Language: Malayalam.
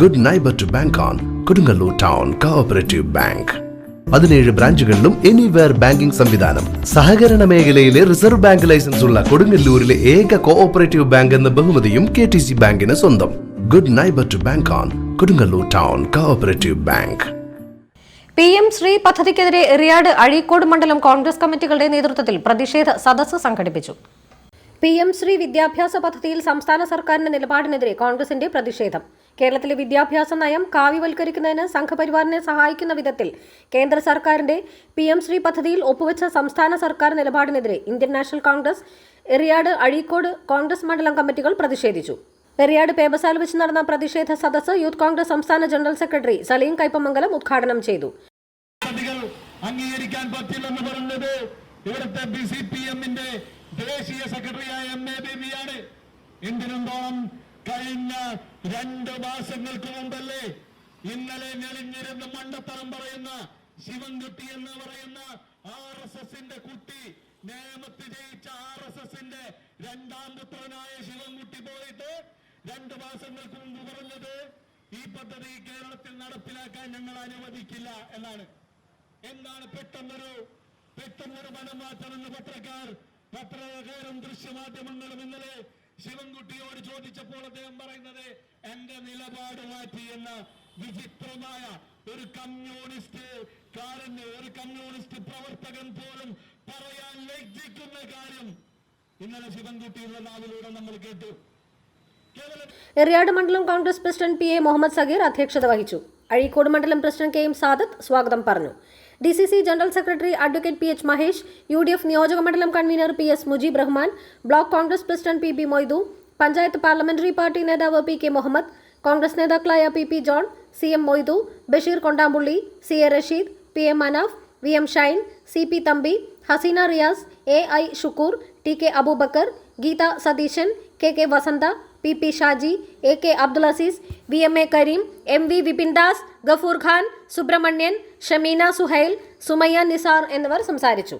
Good neighbour to bank on Kodungallur town cooperative bank പതിനേഴ് ബ്രാഞ്ചുകളിലും എനിവെയർ ബാങ്കിംഗ് സംവിധാനം. സഹകരണ മേഖലയിലെ റിസർവ് ബാങ്ക് ലൈസൻസ് ഉള്ള കൊടുങ്ങല്ലൂരിലെ ഏക കോഓപ്പറേറ്റീവ് ബാങ്ക് എന്ന ബഹുമതിയും കെ ടി സി ബാങ്കിന് സ്വന്തം. Good neighbour to bank on Kodungallur town cooperative bank P M Shri പദ്ധതിക്കെതിരെ Eriyad Azhikode മണ്ഡലം കോൺഗ്രസ് കമ്മിറ്റികളുടെ നേതൃത്വത്തിൽ പ്രതിഷേധ സദസ്സ് സംഘടിപ്പിച്ചു. പി എം ശ്രീ വിദ്യാഭ്യാസ പദ്ധതിയിൽ സംസ്ഥാന സർക്കാരിന്റെ നിലപാടിനെതിരെ കോൺഗ്രസിന്റെ പ്രതിഷേധം. കേരളത്തിലെ വിദ്യാഭ്യാസ നയം കാവ്യവൽക്കരിക്കുന്നതിന് സംഘപരിവാറിനെ സഹായിക്കുന്ന വിധത്തിൽ കേന്ദ്ര സർക്കാരിന്റെ പി എം ശ്രീ പദ്ധതിയിൽ ഒപ്പുവെച്ച സംസ്ഥാന സർക്കാർ നിലപാടിനെതിരെ Indian National Congress Eriyad Azhikode Congress മണ്ഡലം കമ്മിറ്റികൾ പ്രതിഷേധിച്ചു. എറിയാട് പേബസാൽ വെച്ച് നടന്ന പ്രതിഷേധ സദസ്സ് യൂത്ത് കോൺഗ്രസ് സംസ്ഥാന ജനറൽ സെക്രട്ടറി സലീം കൈപ്പമംഗലം ഉദ്ഘാടനം ചെയ്തു. അംഗീകരിക്കാൻ പറ്റില്ലെന്ന് പറഞ്ഞത് ഇവിടുത്തെ ബി സി പി എമ്മിന്റെ ദേശീയ സെക്രട്ടറിയായ എം എ ബേബിയാണ്. കഴിഞ്ഞ രണ്ട് മാസങ്ങൾക്ക് മുമ്പല്ലേ ഇന്നലെ ഞെളിഞ്ഞിരുന്ന് മണ്ടത്തരം പറയുന്ന ശിവൻകുട്ടി എന്ന് പറയുന്ന ആർ എസ് എസിന്റെ കുട്ടി നേമത്ത് ജയിച്ച ആർ എസ് എസിന്റെ രണ്ടാം പുത്രനായ ശിവൻകുട്ടി പോയിട്ട് രണ്ട് മാസങ്ങൾക്ക് മുമ്പ് പറഞ്ഞത് ഈ പദ്ധതി കേരളത്തിൽ നടപ്പിലാക്കാൻ ഞങ്ങൾ അനുവദിക്കില്ല എന്നാണ്. എന്താണ് പെട്ടെന്നൊരു പെട്ടെന്നൊരു മനം മാറ്റമെന്ന് പത്രക്കാർ പത്രകാരും ദൃശ്യമാധ്യമങ്ങളും ഇന്നലെ ശിവൻകുട്ടിയോട് ചോദിച്ചപ്പോൾ അദ്ദേഹം പറയുന്നത് എന്റെ നിലപാട് മാറ്റി എന്ന വിചിത്രമായ ഒരു കമ്മ്യൂണിസ്റ്റ് കാരന് ഒരു കമ്മ്യൂണിസ്റ്റ് പ്രവർത്തകൻ പോലും പറയാൻ ലജ്ജിക്കുന്ന കാര്യം ഇന്നലെ ശിവൻകുട്ടിയുടെ നാവിലൂടെ നമ്മൾ കേട്ടു. എറിയാട് മണ്ഡലം Congress president P A Muhammad Sageer അധ്യക്ഷത വഹിച്ചു. അഴീക്കോട് മണ്ഡലം പ്രസിഡന്റ് കെ എം സാദത്ത് സ്വാഗതം പറഞ്ഞു. D C C general secretary advocate P H Mahesh U D F നിയോജക മണ്ഡലം convener P S Mujeeb Rahman block Congress president P B Moidu panchayat parliamentary party നേതാവ് പി കെ മുഹമ്മദ് കോൺഗ്രസ് നേതാക്കളായ P P John C M Moidu Basheer Kondampully C A Rasheed P M Manaf V M Shine C P Thampi Haseena Riyas A I Shukkoor T K Abubakar Geetha Satheesan K K Vasantha P P Shaji A K Abdul Azeez V M A Kareem M V Vipin Das Gafoor Khan Subrahmanyan Shameena Suhail Sumayya Nisar എന്നിവർ സംസാരിച്ചു.